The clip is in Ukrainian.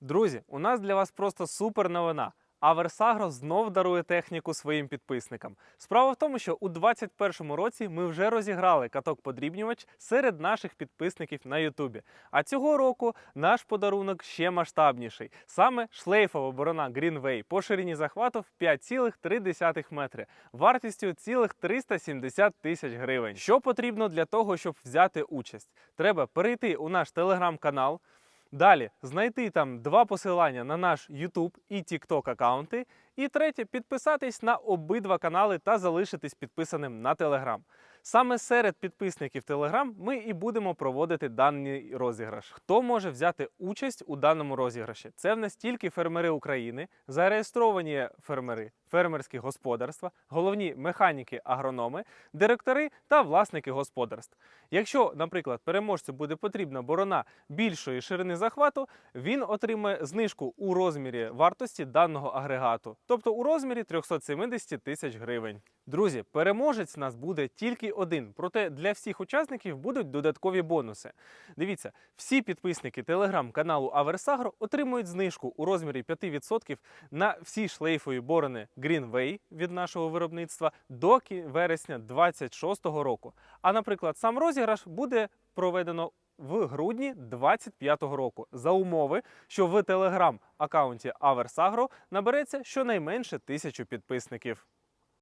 Друзі, у нас для вас просто супер новина. Аверсагро знов дарує техніку своїм підписникам. Справа в тому, що у 2021 році ми вже розіграли каток подрібнювач серед наших підписників на Ютубі. А цього року наш подарунок ще масштабніший. Саме шлейфова борона Greenway по ширині захвату в 5,3 метри, вартістю цілих 370 тисяч гривень. Що потрібно для того, щоб взяти участь? Треба перейти у наш телеграм-канал. Далі знайти там два посилання на наш YouTube і TikTok аккаунти. І третє підписатись на обидва канали та залишитись підписаним на Telegram. Саме серед підписників Telegram ми і будемо проводити даний розіграш. Хто може взяти участь у даному розіграші? Це в нас тільки фермери України, зареєстровані фермери, фермерські господарства, головні механіки, агрономи, директори та власники господарств. Якщо, наприклад, переможцю буде потрібна борона більшої ширини захвату, він отримає знижку у розмірі вартості даного агрегату, тобто у розмірі 370 тисяч гривень. Друзі, переможець нас буде тільки один, проте для всіх учасників будуть додаткові бонуси. Дивіться, всі підписники телеграм-каналу Аверсагро отримують знижку у розмірі 5% на всі шлейфові борони Greenway від нашого виробництва до вересня 2026 року. А, наприклад, сам розіграш буде проведено в грудні 2025 року за умови, що в телеграм-аккаунті Аверсагро набереться щонайменше тисячу підписників.